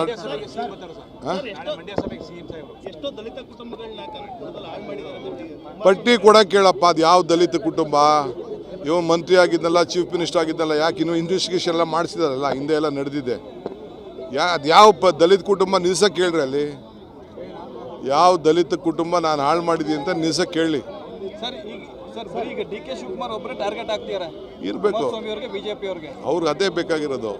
ಅಂತ ಪಟ್ಟಿ ಕೂಡ ಕೇಳಪ್ಪ ಅದು ಯಾವ ದಲಿತ ಕುಟುಂಬ? ಇವ ಮಂತ್ರಿ ಆಗಿದ್ದಲ್ಲ ಚೀಫ್ ಮಿನಿಸ್ಟರ್ ಆಗಿದ್ದಲ್ಲ ಯಾಕೆ ಇನ್ನು ಇನ್ವೆಸ್ಟಿಗೇಷನ್ ಎಲ್ಲ ಮಾಡಿಸಿದಾರಲ್ಲ ಹಿಂದೆ ಎಲ್ಲ ನಡೆದಿದೆ. ಯಾ ಅದು ಯಾವ ಪ ದಲಿತ ಕುಟುಂಬ ನಿಲ್ಸಕ್ಕೆ ಕೇಳ್ರಿ ಅಲ್ಲಿ? ಯಾವ ದಲಿತ ಕುಟುಂಬ ನಾನು ಹಾಳು ಮಾಡಿದ್ದೀನಿ ಅಂತ ನಿಲ್ಸಕ್ಕೆ ಕೇಳಿ ಸರ್ ಸರ್ ಈಗ ಡಿ ಕೆ ಶಿವಕುಮಾರ್ ಒಬ್ಬರೇ ಟಾರ್ಗೆಟ್ ಆಗ್ತಿದ್ದಾರೆ ಇರಬೇಕು. ಕುಮಾರಸ್ವಾಮಿ ಅವರಿಗೆ ಬಿಜೆಪಿ ಅವ್ರಿಗೆ. ಅವ್ರಿಗೆ ಅದೇ ಬೇಕಾಗಿರೋದು.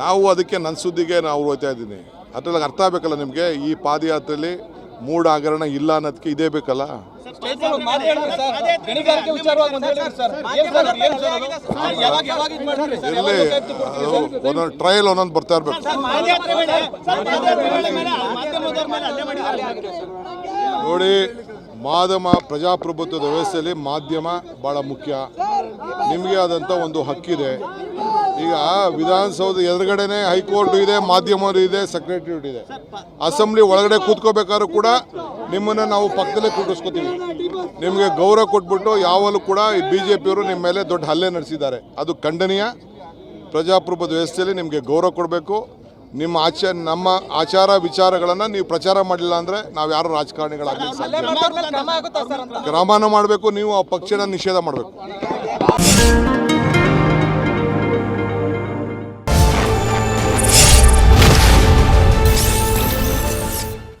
ನಾವು ಅದಕ್ಕೆ ನನ್ನ ಸುದ್ದಿಗೆ ನಾವು ಹೋಗ್ತಾ ಇದ್ದೀನಿ. ಅದ್ರಲ್ಲಿ ಅರ್ಥ ಆಗಬೇಕಲ್ಲ ನಿಮಗೆ? ಈ ಪಾದಯಾತ್ರೆಯಲ್ಲಿ ಮೂಢ ಹಗರಣ ಇಲ್ಲ ಅನ್ನೋದಕ್ಕೆ ಇದೇ ಬೇಕಲ್ಲ? ಇಲ್ಲಿ ಒಂದು ಮಾತು ಸರ್. ಗಣಿಗಾರಿಕೆ ವಿಚಾರವಾಗಿ ಒಂದು ಸರ್. ಏನ್ ಸರ್ ಸರ್ ಯಾವಾಗ ಯಾವಾಗ ಇದು ಮಾಡ್ತೀರಿ ಸರ್? ಯಾವಾಗ ಇರಲಿ. ಸರ್? ಒಂದೊಂದು ಟ್ರಯಲ್ ಒಂದೊಂದು ಬರ್ತಾ ಇರಬೇಕು. ನೋಡಿ ಮಾಧ್ಯಮ ಪ್ರಜಾಪ್ರಭುತ್ವದ ವ್ಯವಸ್ಥೆಯಲ್ಲಿ ಮಾಧ್ಯಮ ಭಾಳ ಮುಖ್ಯ. ನಿಮಗೆ ಆದಂಥ ಒಂದು ಹಕ್ಕಿದೆ. ಈಗ ವಿಧಾನಸೌಧ ಎದುರುಗಡೆನೆ ಹೈಕೋರ್ಟ್ ಇದೆ ಮಾಧ್ಯಮರು ಇದೆ ಸೆಕ್ರೆಟರಿಯೇಟ್ ಇದೆ. ಅಸೆಂಬ್ಲಿ ಒಳಗಡೆ ಕೂತ್ಕೋಬೇಕಾದ್ರೂ ಕೂಡ ನಿಮ್ಮನ್ನು ನಾವು ಪಕ್ಕದಲ್ಲೇ ಕೂಡಿಸ್ಕೋತೀವಿ ನಿಮಗೆ ಗೌರವ ಕೊಟ್ಬಿಟ್ಟು ಯಾವಲ್ಲೂ ಕೂಡ ಬಿ ಜೆ ಪಿಯವರು ನಿಮ್ಮ ಮೇಲೆ ದೊಡ್ಡ ಹಲ್ಲೆ ನಡೆಸಿದ್ದಾರೆ. ಅದು ಖಂಡನೀಯ. ಪ್ರಜಾಪ್ರಭುತ್ವ ವ್ಯವಸ್ಥೆಯಲ್ಲಿ ನಿಮಗೆ ಗೌರವ ಕೊಡಬೇಕು. ನಿಮ್ಮ ಆಚ ನಮ್ಮ ಆಚಾರ ವಿಚಾರಗಳನ್ನು ನೀವು ಪ್ರಚಾರ ಮಾಡಲಿಲ್ಲ ಅಂದರೆ ನಾವು ಯಾರು ರಾಜಕಾರಣಿಗಳಾಗಲಿ ಸಾಧ್ಯ ಕ್ರಮನ ಮಾಡಬೇಕು ನೀವು ಆ ಪಕ್ಷನ ನಿಷೇಧ ಮಾಡಬೇಕು.